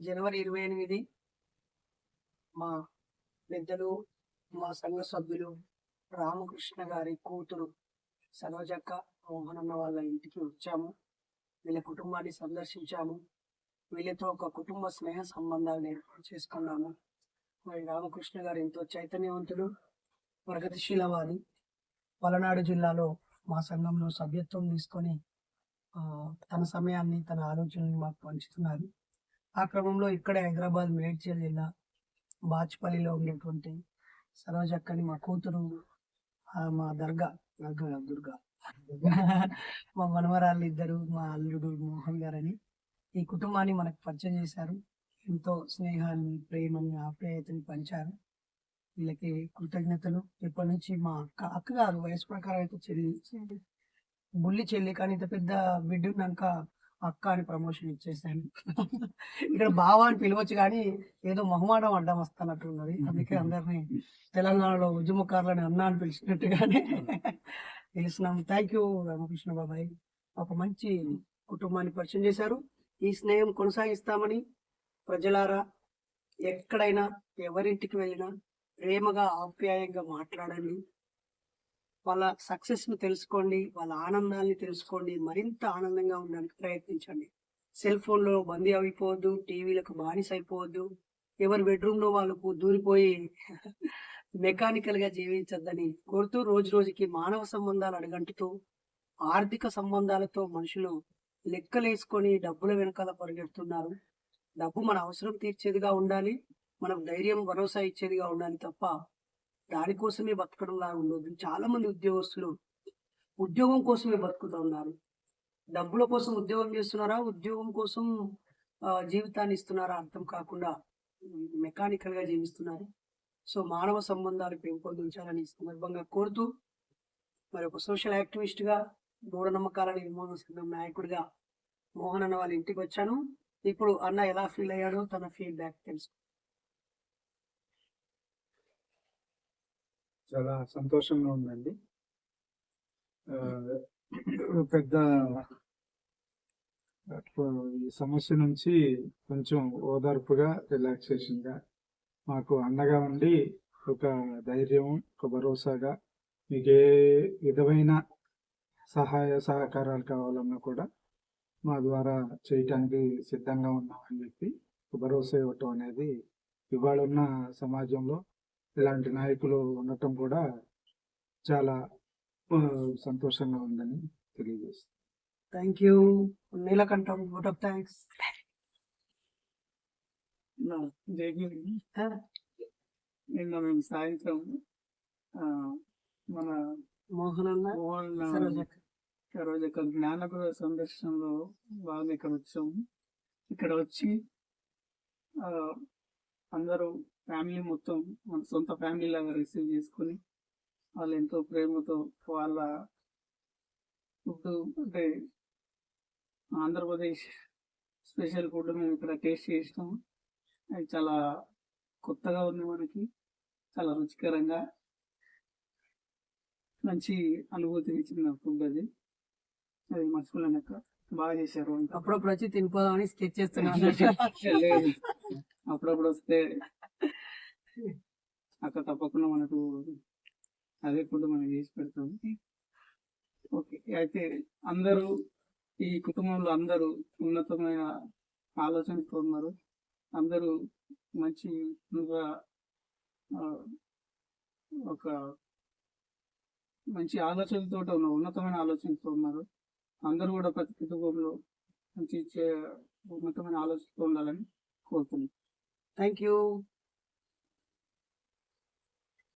జనవరి ఇరవై ఎనిమిది మా పెద్దలు మా సంఘ సభ్యులు రామకృష్ణ గారి కూతురు సరోజక్క మోహనన్న వాళ్ళ ఇంటికి వచ్చాము. వీళ్ళ కుటుంబాన్ని సందర్శించాము. వీళ్ళతో ఒక కుటుంబ స్నేహ సంబంధాలు ఏర్పాటు చేసుకున్నాము. మరి రామకృష్ణ గారు ఎంతో చైతన్యవంతుడు ప్రగతిశీలవాది పలనాడు జిల్లాలో మా సంఘంలో సభ్యత్వం తీసుకొని తన సమయాన్ని తన ఆలోచనలు మాకు పంచుతున్నారు. ఆ క్రమంలో ఇక్కడే హైదరాబాద్ మేడ్చల్ జిల్లా బాచ్పల్లిలో ఉన్నటువంటి సరోజక్కని మా కూతురు మా దర్గా దుర్గా మా మనవరాళ్ళు ఇద్దరు మా అల్లుడు మోహన్ గారని ఈ కుటుంబాన్ని మనకు పరిచయం చేశారు. ఎంతో స్నేహాన్ని ప్రేమని ఆప్యాయతని పంచారు. వీళ్ళకి కృతజ్ఞతలు. ఇప్పటి నుంచి మా అక్క అక్క గారు వయసు ప్రకారం అయితే చెల్లి బుల్లి చెల్లి కానీ ఇంత పెద్ద బిడ్డ అక్క అని ప్రమోషన్ ఇచ్చేసాను ఇక్కడ బావ అని పిలవచ్చు కానీ ఏదో మొహమాటం అడ్డం వస్తున్నట్టున్నది. అందుకే అందరినీ తెలంగాణలో ఉద్యమకారులని అన్న అని పిలిచినట్టుగానే పిలిచినాం. థ్యాంక్ యూ రామకృష్ణ బాబాయ్. ఒక మంచి కుటుంబాన్ని పరిచయం చేశారు. ఈ స్నేహం కొనసాగిస్తామని ప్రజలారా ఎక్కడైనా ఎవరింటికి వెళ్ళినా ప్రేమగా ఆప్యాయంగా మాట్లాడండి. వాళ్ళ సక్సెస్ను తెలుసుకోండి వాళ్ళ ఆనందాన్ని తెలుసుకోండి మరింత ఆనందంగా ఉండడానికి ప్రయత్నించండి. సెల్ ఫోన్లో బందీ అయిపోవద్దు టీవీలకు బానిస అయిపోవద్దు ఎవరి బెడ్రూమ్లో వాళ్ళకు దూరిపోయి మెకానికల్గా జీవించద్దని కోరుతూ రోజు రోజుకి మానవ సంబంధాలు అడగంటుతూ ఆర్థిక సంబంధాలతో మనుషులు లెక్కలేసుకొని డబ్బుల వెనకాల పరిగెడుతున్నారు. డబ్బు మన అవసరం తీర్చేదిగా ఉండాలి మనం ధైర్యం భరోసా ఇచ్చేదిగా ఉండాలి తప్ప దానికోసమే బతకడం లాగా ఉండదు చాలా మంది ఉద్యోగస్తులు ఉద్యోగం కోసమే బతుకుతూ ఉన్నారు డబ్బుల కోసం ఉద్యోగం చేస్తున్నారా? ఉద్యోగం కోసం జీవితాన్ని ఇస్తున్నారా? అర్థం కాకుండా మెకానికల్గా జీవిస్తున్నారు. సో మానవ సంబంధాలు పెంపొందించాలని సందర్భంగా కోరుతూ మరి ఒక సోషల్ యాక్టివిస్ట్గా మూఢనమ్మకాల నిర్మూలన సంఘం నాయకుడిగా మోహన్ అన్న వాళ్ళ ఇంటికి వచ్చాను. ఇప్పుడు అన్న ఎలా ఫీల్ అయ్యాడో తన ఫీడ్బ్యాక్ తెలుసు చాలా సంతోషంగా ఉందండి. పెద్ద ఈ సమస్య నుంచి కొంచెం ఓదార్పుగా రిలాక్సేషన్గా మాకు అండగా ఉండి ఒక ధైర్యం ఒక భరోసాగా మీకు ఏ విధమైన సహాయ సహకారాలు కావాలన్నా కూడా మా ద్వారా చేయటానికి సిద్ధంగా ఉన్నామని చెప్పి ఒక భరోసా ఇవ్వటం అనేది ఇవాళ ఉన్న సమాజంలో ఇలాంటి నాయకులు ఉండటం కూడా చాలా సంతోషంగా ఉందని తెలియజేస్తుంది. Thank you Neelakantam good of thanks నిన్న మేము సాయంత్రం ఆ, మన మోహన్ మోహన్ రోజు యొక్క జ్ఞానగృహ సందర్శనలో బాగా ఇక్కడ వచ్చాము ఇక్కడ వచ్చి ఆ, అందరూ ఫ్యామిలీ మొత్తం మన సొంత ఫ్యామిలీ లాగా రిసీవ్ చేసుకుని వాళ్ళు ఎంతో ప్రేమతో వాళ్ళ ఫుడ్ అంటే ఆంధ్రప్రదేశ్ స్పెషల్ ఫుడ్ మేము ఇక్కడ టేస్ట్ చేసినాము అది చాలా కొత్తగా ఉంది మనకి. చాలా రుచికరంగా మంచి అనుభూతిని ఇచ్చిన ఫుడ్ అది. అది మర్చిపోలేక బాగా చేశారు. అప్పుడప్పుడు వచ్చి తినిపోదామని స్కెచ్ చేస్తున్నాను. అప్పుడప్పుడు వస్తే అక్కడ తప్పకుండా మనకు అదే ఫుడ్ మనం చేసి పెడతాం. ఓకే అయితే అందరూ ఈ కుటుంబంలో అందరూ ఉన్నతమైన ఆలోచనతో ఉన్నారు అందరూ మంచి ఒక మంచి ఆలోచనలతో ఉన్నారు ఉన్నతమైన ఆలోచనతో ఉన్నారు అందరూ కూడా ప్రతి కుటుంబంలో మంచి ఉన్నతమైన ఆలోచనతో ఉండాలని కోరుతున్నాను థ్యాంక్ యూ